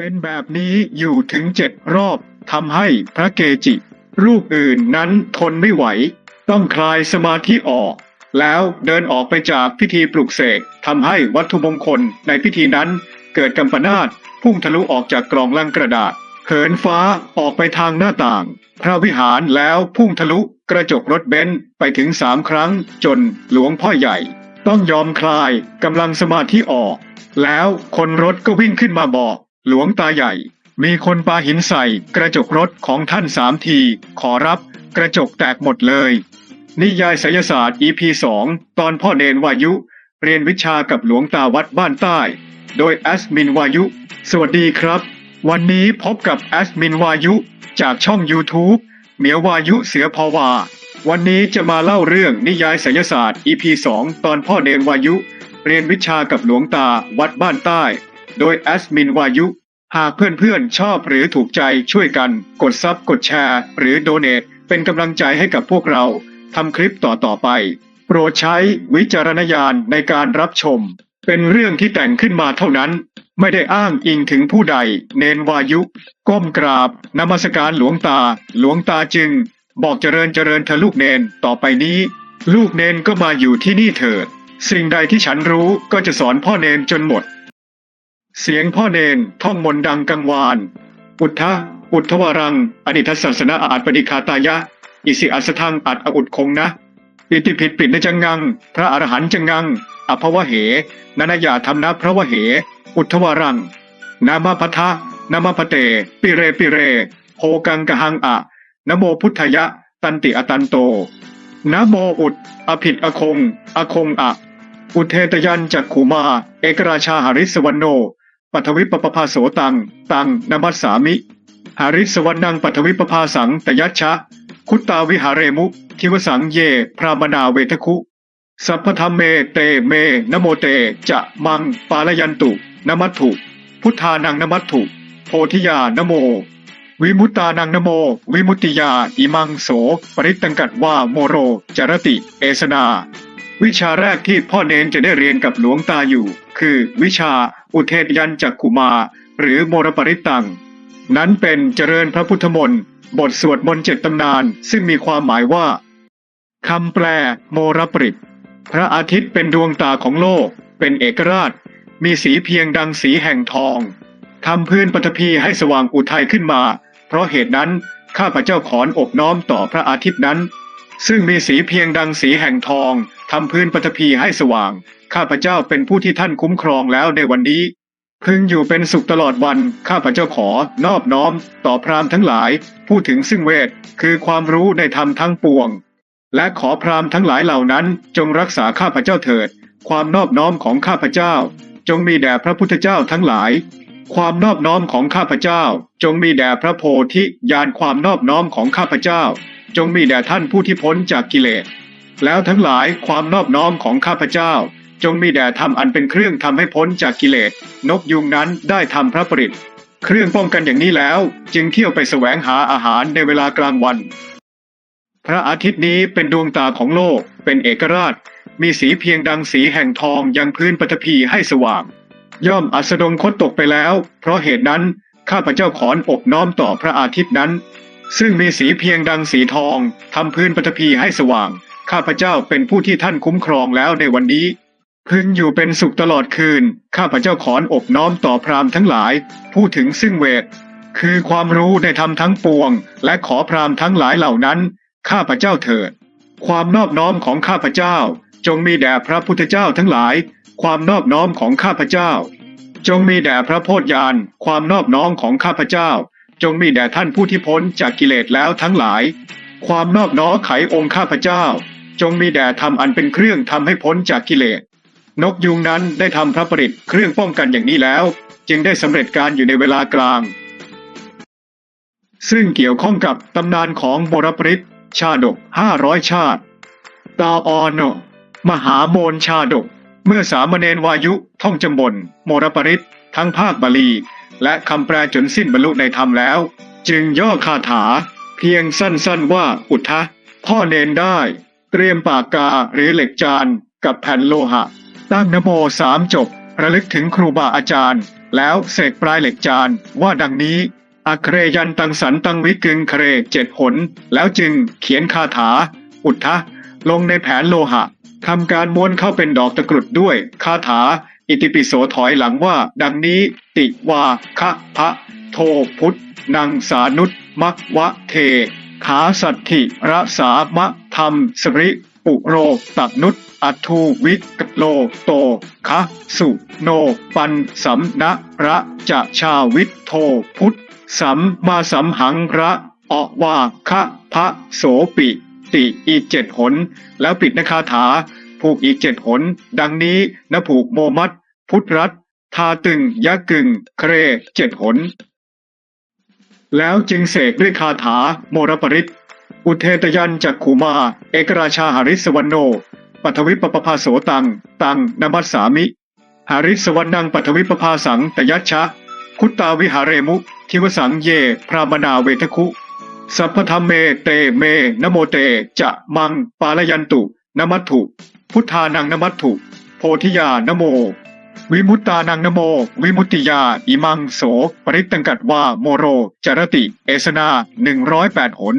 เป็นแบบนี้อยู่ถึงเจ็ดรอบทำให้พระเกจิ รูปอื่นนั้นทนไม่ไหว ต้องคลายสมาธิออก แล้วเดินออกไปจากพิธีปลุกเสกทำให้วัตถุมงคลในพิธีนั้นเกิดกัมปนาตพุ่งทะลุออกจากกรองลังกระดาษ เหินฟ้าออกไปทางหน้าต่าง พระวิหารแล้วพุ่งทะลุกระจกรถเบนซ์ไปถึงสามครั้งจนหลวงพ่อใหญ่ ต้องยอมคลายกำลังสมาธิออก แล้วคนรถก็วิ่งขึ้นมาบอก หลวงตาใหญ่ มีคนปาหินใส่กระจกรถของท่านสามที ขอรับกระจกแตกหมดเลย นิยายไสยศาสตร์ EP 2 ตอนพ่อเนนวายุ เรียนวิชากับหลวงตาวัดบ้านใต้ โดยแอสมินวายุ สวัสดีครับ วันนี้พบกับแอสมินวายุ จากช่อง YouTube เหมียววายุเสือพอวา วันนี้จะมาเล่าเรื่องนิยายไสยศาสตร์ EP 2 ตอนพ่อเนนวายุ เรียนวิชากับหลวงตาวัดบ้านใต้ โดยแอสมินวายุ หากเพื่อนๆ ชอบหรือถูกใจช่วยกัน กดซับกดแชร์ หรือโดเน a เป็นกำลังใจให้กับพวกเราทำคลิปต่อๆไป โปรดใช้วิจารณญาณในการรับชม เป็นเรื่องที่แต่งขึ้นมาเท่านั้น ไม่ได้อ้างอิงถึงผู้ใด เนนวายุ ก้มกราบนมัสการหลวงตา หลวงตาจึง บอกเจริญเจริญเธอลูกเนนต่อไปนี้ ลูกเนนก็มาอยู่ที่นี่เถิด สิ่งใดที่ฉันรู้ก็จะสอนพ่อเนนจนหมด เสียงพ่อเนนท่องมนต์ดังกังวานอุทธะอุทธวรัง อนิทัสสสนะอาจปฏิคาตายะ อิสิอัสทังอัดออุดคงนะอิติผิดปิดในจังงัง พระอรหันต์จังงังอภวะเหนานายาธรรมนะพระวะเห อุทธวรัง นามาพัทะนามาพเต ปิเรปิเรโหกังกะหังอะนโมพุทธยะ ตันติอตันโตนโมอุดอภิดอคง อคงอะ อุเทตยันจักขุมา เอกราชาหาริสวรรณโน ปัทวิปปภาโสตัง ตังนมัสสามิ หาริสวรรณังปัทวิปภาสังตยัชชะ คุตตาวิหาเรมุ ทิวสังเย พรามนาเวทคุ สัพพธรรมเมเตเมนโมเต จะมังปาลยันตุ นมัตถุ พุทธานังนมัตถุ โพธิยานโม วิมุตตานังนโม วิมุตติยาอิมังโส ปริตตังกัดว่าโมโร จรติ เอสนา วิชาแรกที่พ่อเนนจะได้เรียนกับหลวงตาอยู่ คือวิชาอุเทศยันจักขุมา หรือโมรปริตัง นั้นเป็นเจริญพระพุทธมนต์บทสวดมนต์เจ็ดตำนาน ซึ่งมีความหมายว่าคำแปลโมรปริตพระอาทิตย์เป็นดวงตาของโลก เป็นเอกราช มีสีเพียงดังสีแห่งทองทำพื้นปฐพีให้สว่างอุทัยขึ้นมา เพราะเหตุนั้นข้าพเจ้าขอนอบน้อมต่อพระอาทิตย์นั้น ซึ่งมีสีเพียงดังสีแห่งทองทำพื้นปฐพีให้สว่าง ข้าพเจ้าเป็นผู้ที่ท่านคุ้มครองแล้วในวันนี้ พึงอยู่เป็นสุขตลอดวัน ข้าพเจ้าขอนอบน้อม ต่อพราหมณ์ทั้งหลาย พูดถึงซึ่งเวท คือความรู้ในธรรมทั้งปวง และขอพราหมณ์ทั้งหลายเหล่านั้น จงรักษาข้าพเจ้าเถิด ความนอบน้อมของข้าพเจ้า จงมีแด่พระพุทธเจ้าทั้งหลาย ความนอบน้อมของข้าพเจ้า จงมีแด่พระโพธิญาณความนอบน้อมของข้าพเจ้า จงมีแด่ท่านผู้ที่พ้นจากกิเลส แล้วทั้งหลายความนอบน้อมของข้าพเจ้า จงมีแด่ธรรมอันเป็นเครื่องทำให้พ้นจากกิเลส นกยุงนั้นได้ทำพระปริตเครื่องป้องกันอย่างนี้แล้ว จึงเที่ยวไปแสวงหาอาหารในเวลากลางวัน พระอาทิตย์นี้เป็นดวงตาของโลก เป็นเอกราช มีสีเพียงดังสีแห่งทองยังพื้นปฐพีให้สว่าง ย่อมอัสดงคตตกไปแล้ว เพราะเหตุนั้นข้าพเจ้าขอนอบน้อมต่อพระอาทิตย์นั้น ซึ่งมีสีเพียงดังสีทองทำพื้นปฐพีให้สว่าง ข้าพเจ้าเป็นผู้ที่ท่านคุ้มครองแล้วในวันนี้พึงอยู่เป็นสุขตลอดคืน ข้าพเจ้าขอนอบน้อมต่อพราหมณ์ทั้งหลาย พูดถึงซึ่งเวท คือความรู้ในธรรมทั้งปวง และขอพราหมณ์ทั้งหลายเหล่านั้น ข้าพเจ้าเถิด ความนอบน้อมของข้าพเจ้า จงมีแด่พระพุทธเจ้าทั้งหลาย ความนอบน้อมของข้าพเจ้า จงมีแด่พระโพธิญาณความนอบน้อมของข้าพเจ้า จงมีแด่ท่านผู้ที่พ้นจากกิเลสแล้วทั้งหลาย ความนอบน้อมไของค์ข้าพเจ้า จงมีแด่ธรรมอันเป็นเครื่องทำให้พ้นจากกิเลส นกยุงนั้นได้ทำพระประดิษฐ์เครื่องป้องกันอย่างนี้แล้ว จึงได้สำเร็จการอยู่ในเวลากลาง ซึ่งเกี่ยวข้องกับตำนานของบรปริตชาดกห้าร้อยชาติ ตาออนโนมหาโมนชาดก เมื่อสามเณรวายุท่องจำบนโมรปริตทั้งภาคบาลี และคำแปลจนสิ้นบรรลุในธรรมแล้ว จึงย่อคาถา เพียงสั้นๆว่าอุทธะพ่อเนนได้ เตรียมปากกาหรือเหล็กจานกับแผ่นโลหะ ตั้งนโมสามจบ ระลึกถึงครูบาอาจารย์ แล้วเสกปลายเหล็กจานว่าดังนี้อัครยันตังสันตังวิกึงเครเจ็ดหนแล้วจึงเขียนคาถา อุทธะลงในแผนโลหะทำการม้วนเข้าเป็นดอกตะกรุดด้วย คาถา อิติปิโสถอยหลังว่า ดังนี้ติวาคะพะโทพุทธนังสานุตมักวะเท ขาสัตถิระสามะธรรมสริปุโรตัดนุตอัทูวิกโลโตคะสุโนปันสัมนะระจะชาวิทโทพุทธสัมมาสัมหังระอวาคะพระโสปิติอีเจ็ดหน แล้วปิดนคาถา ผูกอีกเจ็ดหน ดังนี้นผูกโมมัด พุทธรัตทาตึงยะกึงเครเจ็ดหน แล้วจึงเสกด้วยคาถาโมรปริต อุเทตยันจักขุมา เอกราชาหาริสวรรณโนปัทวิปปภาโสตัง ตังนมัสสามิ หาริสวรรณังปัทวิปภาสังตยัชชะ คุตตาวิหาเรมุทิวสังเย พรามนาเวทคุ สัพพธรรมเมเตเมนโมเตจะมังปาลยันตุนมัตถุ พุทธานังนมัตถุ โพธิยานโม วิมุตตานังนโม วิมุตติยา อิมังโส ปริตตังกัดวาโมโรจารติ เอสนาหนึ่งร้อยแปดหน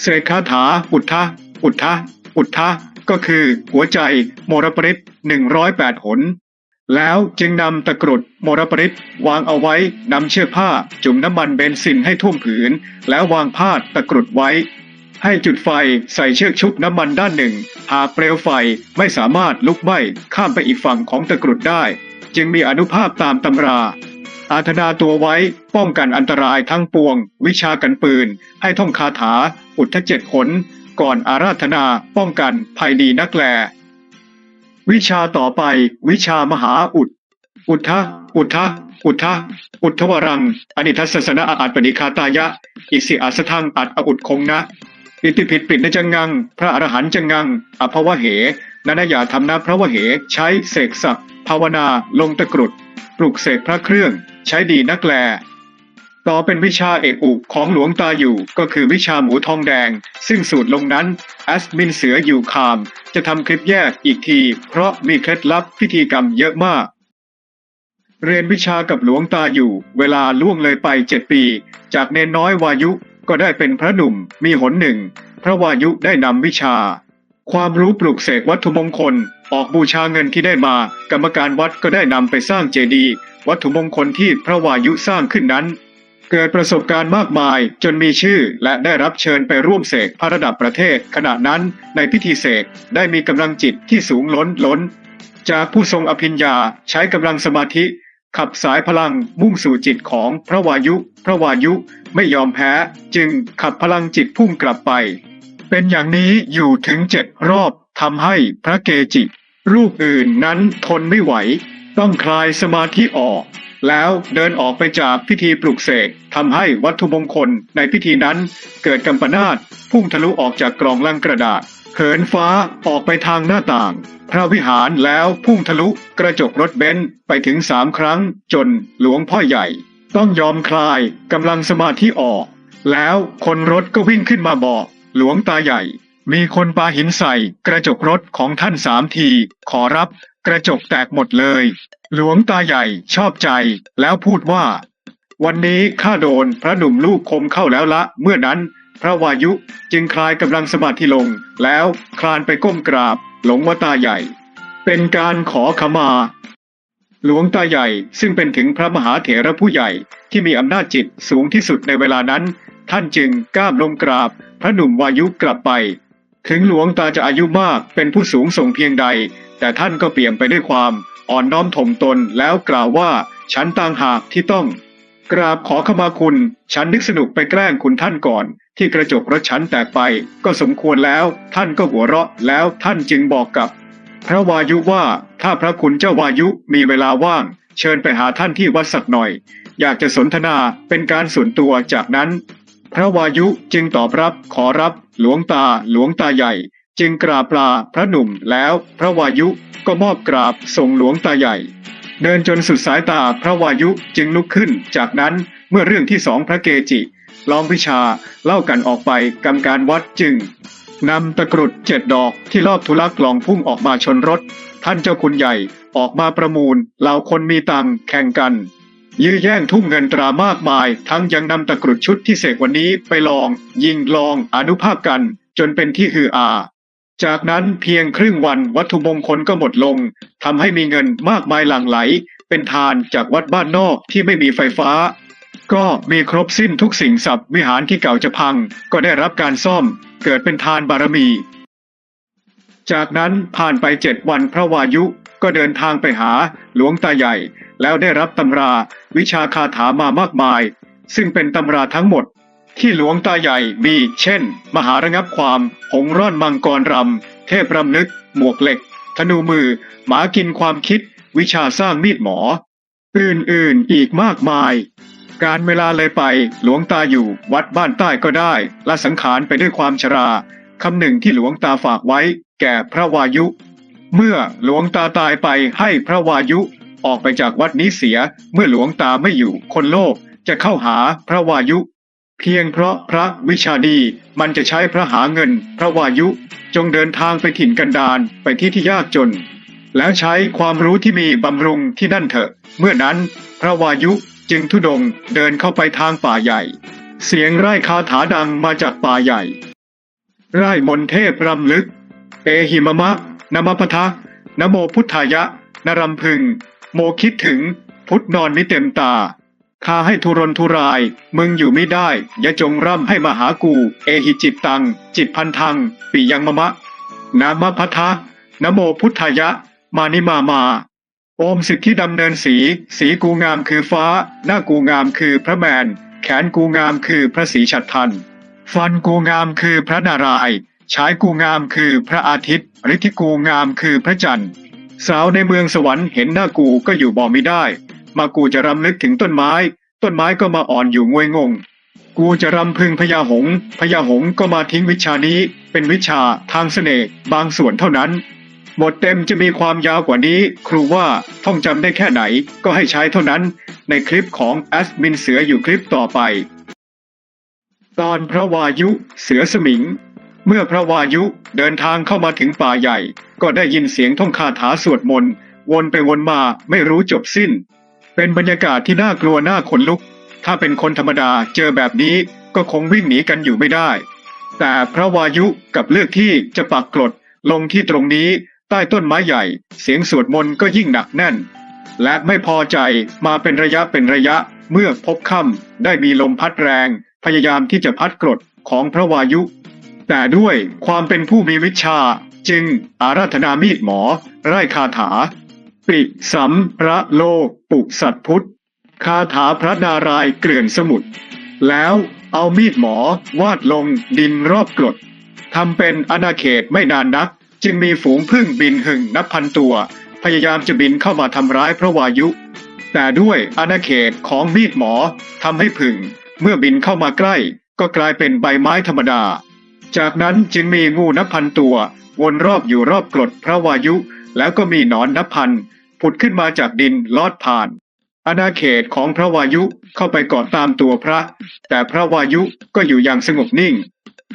เสกคาถา อุทธะอุทธะอุทธะก็คือหัวใจโมรปริตหนึ่งร้อยแปดหน แล้วจึงนำตะกรุดโมรปริตวางเอาไว้นำเชือกผ้าจุ่มน้ำมันเบนซินให้ท่วมผืน แล้ววางพาดตะกรุดไว้ ให้จุดไฟใส่เชือกชุบน้ำมันด้านหนึ่ง หากเปลวไฟไม่สามารถลุกไหม้ข้ามไปอีกฝั่งของตะกรุดได้ จึงมีอนุภาพตามตำรา อาธนาตัวไว้ป้องกันอันตรายทั้งปวง วิชากันปืน ให้ท่องคาถา อุทธเจ็ดหนก่อนอาราธนาป้องกันภัยดีนักแล วิชาต่อไป วิชามหาอุด อุทธะอุทธะอุทธะอุทธวรัง อนิทัสสนะอาอัตปณิคาตายะ อิสิอาสทังอัดออุดคงนะ อิติผิดปิดในจังงัง พระอรหันต์จังงังอภวะเหนันยาธรรมนะพระวะเห ใช้เสกศักดิ์ภาวนาลงตะกรุด ปลุกเสกพระเครื่อง ใช้ดีนักแล ต่อเป็นวิชาเอกอุของหลวงตาอยู่ก็คือวิชาหมูทองแดง ซึ่งสูตรลงนั้นแอสมินเสืออยู่คาม จะทำคลิปแยกอีกที เพราะมีเคล็ดลับพิธีกรรมเยอะมากเรียนวิชากับหลวงตาอยู่ เวลาล่วงเลยไปเจ็ดปี จากเนนน้อยวายุ ก็ได้เป็นพระหนุ่มมีหนหนึ่ง พระวายุได้นำวิชา ความรู้ปลูกเสกวัตถุมงคล ออกบูชาเงินที่ได้มา กรรมการวัดก็ได้นำไปสร้างเจดีย์วัตถุมงคลที่พระวายุสร้างขึ้นนั้น เกิดประสบการณ์มากมายจนมีชื่อและได้รับเชิญไปร่วมเสกพระระดับประเทศ ขณะนั้นในพิธีเสกได้มีกำลังจิตที่สูงล้นล้น จากผู้ทรงอภิญญาใช้กำลังสมาธิ ขับสายพลังมุ่งสู่จิตของพระวายุ พระวายุไม่ยอมแพ้ จึงขับพลังจิตพุ่งกลับไป เป็นอย่างนี้อยู่ถึงเจ็ดรอบทำให้พระเกจิ รูปอื่นนั้นทนไม่ไหว ต้องคลายสมาธิออก แล้วเดินออกไปจากพิธีปลุกเสกทำให้วัตถุมงคลในพิธีนั้นเกิดกัมปนาตพุ่งทะลุออกจากกรองลังกระดาษ เหินฟ้าออกไปทางหน้าต่าง พระวิหารแล้วพุ่งทะลุกระจกรถเบนซ์ไปถึงสามครั้ง จนหลวงพ่อใหญ่ ต้องยอมคลายกำลังสมาธิออก แล้วคนรถก็วิ่งขึ้นมาบอก หลวงตาใหญ่ มีคนปาหินใส่กระจกรถของท่านสามที ขอรับกระจกแตกหมดเลย หลวงตาใหญ่ชอบใจแล้วพูดว่า วันนี้ข้าโดนพระหนุ่มลูกคมเข้าแล้วละ เมื่อนั้น พระวายุจึงคลายกำลังสมาธิลง แล้วคลานไปก้มกราบ หลวงวตาใหญ่ เป็นการขอขมา หลวงตาใหญ่ซึ่งเป็นถึงพระมหาเถระผู้ใหญ่ที่มีอำนาจจิตสูงที่สุดในเวลานั้น ท่านจึงก้ามลงกราบ พระหนุ่มวายุกลับไป ถึงหลวงตาจะอายุมากเป็นผู้สูงส่งเพียงใด แต่ท่านก็เปี่ยมไปด้วยความอ่อนน้อมถ่อมตนแล้วกล่าวว่า ฉันต่างหากที่ต้อง กราบขอขมาคุณ ฉันนึกสนุกไปแกล้งคุณท่านก่อน ที่กระจกรถฉันแตกไป ก็สมควรแล้ว ท่านก็หัวเราะแล้วท่านจึงบอกกับ พระวายุว่าถ้าพระคุณเจ้าวายุมีเวลาว่าง เชิญไปหาท่านที่วัดสักหน่อย อยากจะสนทนาเป็นการส่วนตัวจากนั้น พระวายุจึงตอบรับขอรับ หลวงตาหลวงตาใหญ่ จึงกราบลาพระหนุ่มแล้วพระวายุก็มอบกราบส่งหลวงตาใหญ่ เดินจนสุดสายตาพระวายุจึงลุกขึ้น จากนั้นเมื่อเรื่องที่สองพระเกจิลองวิชาเล่ากันออกไปกรรมการวัดจึงนำตะกรุดเจ็ดดอกที่รอบทุลักลองพุ่งออกมาชนรถ ท่านเจ้าคุณใหญ่ออกมาประมูลเหล่าคนมีตังแข่งกัน ยื้อแย่งทุ่มเงินตรามากมาย ทั้งยังนำตะกรุดชุดที่เสกวันนี้ไปลอง ยิงลองอนุภาพกัน จนเป็นที่ฮืออา จากนั้นเพียงครึ่งวันวัตถุมงคลก็หมดลงทำให้มีเงินมากมายหลั่งไหล เป็นทานจากวัดบ้านนอกที่ไม่มีไฟฟ้า ก็มีครบสิ้นทุกสิ่งสับวิหารที่เก่าจะพัง ก็ได้รับการซ่อม เกิดเป็นทานบารมี จากนั้นผ่านไปเจ็ดวันพระวายุก็เดินทางไปหาหลวงตาใหญ่ แล้วได้รับตำราวิชาคาถามามากมาย ซึ่งเป็นตำราทั้งหมด ที่หลวงตาใหญ่มีเช่น มหาระงับความหงร่อนมังกรรำ เทพรำลึก หมวกเหล็ก ธนูมือ หมากินความคิด วิชาสร้างมีดหมอ อื่นๆอีกมากมาย การเวลาเลยไปหลวงตาอยู่วัดบ้านใต้ก็ได้ละสังขารไปด้วยความชราคำหนึ่งที่หลวงตาฝากไว้ แก่พระวายุ เมื่อหลวงตาตายไปให้พระวายุออกไปจากวัดนี้เสีย เมื่อหลวงตาไม่อยู่คนโลกจะเข้าหาพระวายุ เพียงเพราะพระวิชาดีมันจะใช้พระหาเงิน พระวายุจงเดินทางไปถิ่นกันดารไปที่ที่ยากจน แล้วใช้ความรู้ที่มีบำรุงที่นั่นเถอะ เมื่อนั้นพระวายุจึงทุดงเดินเข้าไปทางป่าใหญ่ เสียงไร่คาถาดังมาจากป่าใหญ่ ไร่มนเทพรำลึก เอหิมะมะนมพทะนโมพุทธายะ นรำพึง โมคิดถึงพุทธนอนมิเต็มตา ข้าให้ทุรนทุราย มึงอยู่ไม่ได้ อย่าจงร่ำให้มาหากู เอหิจิตตัง จิตพันธัง ปิยังมะมะ นามะพทะนโมพุทธายะ มานิมามาโอมสิทธิดำเนินสี สีกูงามคือฟ้า หน้ากูงามคือพระแมน แขนกูงามคือพระศรีฉัตรพันฟันกูงามคือพระนารายณ์ฉายกูงามคือพระอาทิตย์ฤทธิกูงามคือพระจันทร์ สาวในเมืองสวรรค์เห็นหน้ากูก็อยู่บ่ไม่ได้ มากูจะรำลึกถึงต้นไม้ ต้นไม้ก็มาอ่อนอยู่งวยงง กูจะรำพึงพญาหงพญาหงก็มาทิ้งวิชานี้ เป็นวิชาทางเสน่ห์บางส่วนเท่านั้นบทเต็มจะมีความยาวกว่านี้ ครูว่าท่องจำได้แค่ไหนก็ให้ใช้เท่านั้น ในคลิปของแอสมินเสืออยู่คลิปต่อไป ตอนพระวายุเสือสมิง เมื่อพระวายุเดินทางเข้ามาถึงป่าใหญ่ ก็ได้ยินเสียงท่องคาถาสวดมนต์ วนไปวนมาไม่รู้จบสิ้น เป็นบรรยากาศที่น่ากลัวน่าขนลุก ถ้าเป็นคนธรรมดาเจอแบบนี้ก็คงวิ่งหนีกันอยู่ไม่ได้ แต่พระวายุกับเลือกที่จะปักกรดลงที่ตรงนี้ใต้ต้นไม้ใหญ่ เสียงสวดมนต์ก็ยิ่งหนักแน่น และไม่พอใจมาเป็นระยะเป็นระยะเมื่อพบค่ำได้มีลมพัดแรง พยายามที่จะพัดกรดของพระวายุ แต่ด้วยความเป็นผู้มีวิชาจึงอาราธนามีดหมอ ไร่คาถา ปิสัมพระโลปุสัตพุทธคาถาพระนารายเกลื่อนสมุทรแล้วเอามีดหมอวาดลงดินรอบกรดทำเป็นอาณาเขตไม่นานนัก จึงมีฝูงพึ่งบินหึ่งนับพันตัว พยายามจะบินเข้ามาทำร้ายพระวายุ แต่ด้วยอาณาเขตของมีดหมอทำให้ผึ่ง เมื่อบินเข้ามาใกล้ ก็กลายเป็นใบไม้ธรรมดา จากนั้นจึงมีงูนับพันตัว วนรอบอยู่รอบกรดพระวายุ แล้วก็มีหนอนนับพันผุดขึ้นมาจากดินลอดผ่านอาณาเขตของพระวายุเข้าไปเกาะตามตัวพระ แต่พระวายุก็อยู่อย่างสงบนิ่ง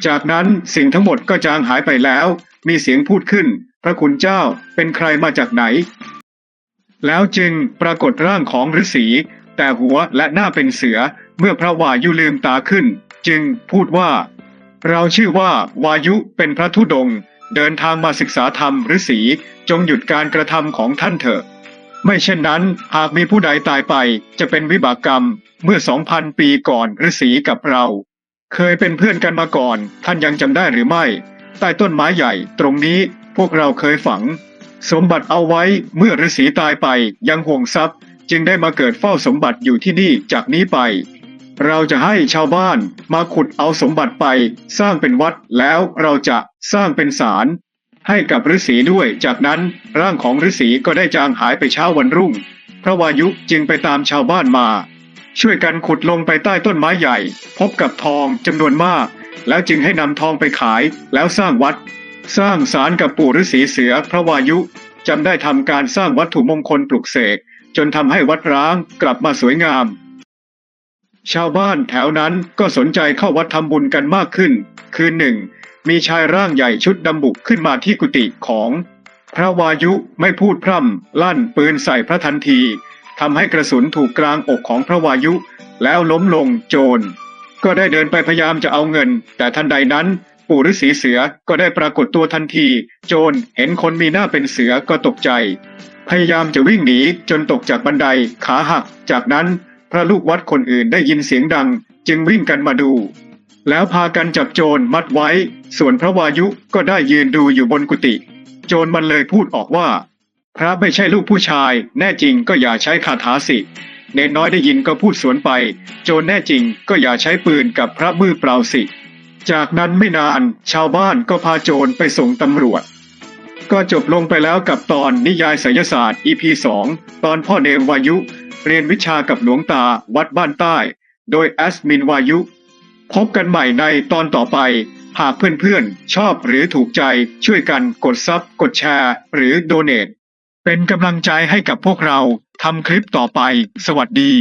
จากนั้นสิ่งทั้งหมดก็จางหายไปแล้ว มีเสียงพูดขึ้น พระคุณเจ้าเป็นใครมาจากไหน แล้วจึงปรากฏร่างของฤาษีแต่หัวและหน้าเป็นเสือเมื่อพระวายุลืมตาขึ้น จึงพูดว่า เราชื่อว่าวายุเป็นพระธุดงค์ เดินทางมาศึกษาธรรมฤาษีจงหยุดการกระทำของท่านเถอะ ไม่เช่นนั้นหากมีผู้ใดตายไปจะเป็นวิบากกรรมเมื่อสองพันปีก่อนฤาษีกับเรา เคยเป็นเพื่อนกันมาก่อน ท่านยังจำได้หรือไม่ ใต้ต้นไม้ใหญ่ตรงนี้พวกเราเคยฝัง สมบัติเอาไว้เมื่อฤาษีตายไปยังห่วงทรัพย์ จึงได้มาเกิดเฝ้าสมบัติอยู่ที่นี่จากนี้ไป เราจะให้ชาวบ้านมาขุดเอาสมบัติไป สร้างเป็นวัดแล้วเราจะสร้างเป็นศาลให้กับฤาษีด้วย จากนั้นร่างของฤาษีก็ได้จางหายไปเช้าวันรุ่ง พระวายุจึงไปตามชาวบ้านมา ช่วยกันขุดลงไปใต้ต้นไม้ใหญ่ พบกับทองจำนวนมาก แล้วจึงให้นำทองไปขายแล้วสร้างวัด สร้างศาลกับปู่ฤาษีเสือพระวายุจำได้ทำการสร้างวัตถุมงคลปลุกเสกจนทำให้วัดร้างกลับมาสวยงาม ชาวบ้านแถวนั้นก็สนใจเข้าวัดทำบุญกันมากขึ้น คืนหนึ่ง มีชายร่างใหญ่ชุดดำบุกขึ้นมาที่กุฏิของ พระวายุไม่พูดพร่ำ ลั่นปืนใส่พระทันทีทำให้กระสุนถูกกลางอกของพระวายุ แล้วล้มลงโจร ก็ได้เดินไปพยายามจะเอาเงิน แต่ทันใดนั้น ปู่ฤาษีเสือก็ได้ปรากฏตัวทันที โจรเห็นคนมีหน้าเป็นเสือก็ตกใจ พยายามจะวิ่งหนีจนตกจากบันไดขาหักจากนั้น พระลูกวัดคนอื่นได้ยินเสียงดัง จึงวิ่งกันมาดู แล้วพากันจับโจรมัดไว้ ส่วนพระวายุก็ได้ยืนดูอยู่บนกุฏิโจรมันเลยพูดออกว่า พระไม่ใช่ลูกผู้ชาย แน่จริงก็อย่าใช้คาถาสิเนนน้อยได้ยินก็พูดสวนไป โจรแน่จริงก็อย่าใช้ปืนกับพระมือเปล่าสิ จากนั้นไม่นานชาวบ้านก็พาโจรไปส่งตำรวจ ก็จบลงไปแล้วกับตอนนิยายไสยศาสตร์ EP 2 ตอนพ่อเนมวายุ เรียนวิชากับหลวงตาวัดบ้านใต้ โดยแอสมินวายุ พบกันใหม่ในตอนต่อไป หากเพื่อนๆ ชอบหรือถูกใจช่วยกันกดซับกดแชร์ หรือโดเน a t เป็นกำลังใจให้กับพวกเราทำคลิปต่อไป สวัสดี